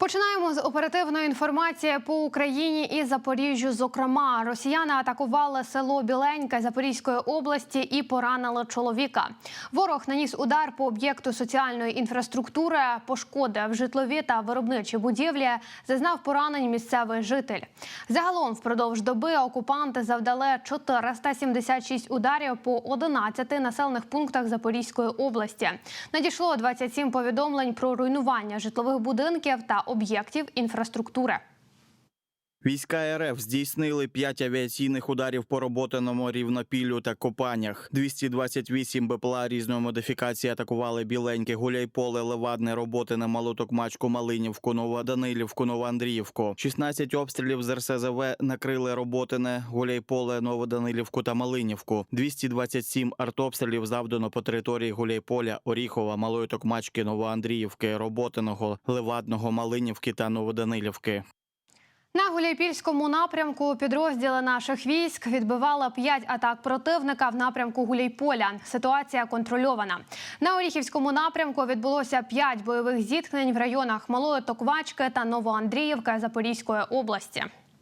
Починаємо з оперативної інформації по Україні і Запоріжжю. Зокрема, росіяни атакували село Біленьке Запорізької області і поранили чоловіка. Ворог наніс удар по об'єкту соціальної інфраструктури, пошкодив житлові та виробничі будівлі. Зазнав поранень місцевий житель. Загалом впродовж доби окупанти завдали 476 ударів по 11 населених пунктах Запорізької області. Надійшло 27 повідомлень про руйнування житлових будинків та об'єктів інфраструктури. Війська РФ здійснили 5 авіаційних ударів по роботаному рівнопіллю та Копанях. 228 БПЛА різної модифікації атакували біленьке, гуляйполе, левадне, роботине, Малотокмачку, Малинівку, Новоданилівку, Новоандріївку. 16 обстрілів з РСЗВ накрили роботине, гуляйполе, Новоданилівку та Малинівку. 227 артобстрілів завдано по території Гуляйполя, Оріхова, Малої Токмачки, Новоандріївки, Роботиного, Левадного, Малинівки та Новоданилівки. На Гуляйпільському напрямку підрозділи наших військ відбивали п'ять атак противника в напрямку Гуляйполя. Ситуація контрольована. На Оріхівському напрямку відбулося п'ять бойових зіткнень в районах Малої Токвачки та Новоандріївки Запорізької області.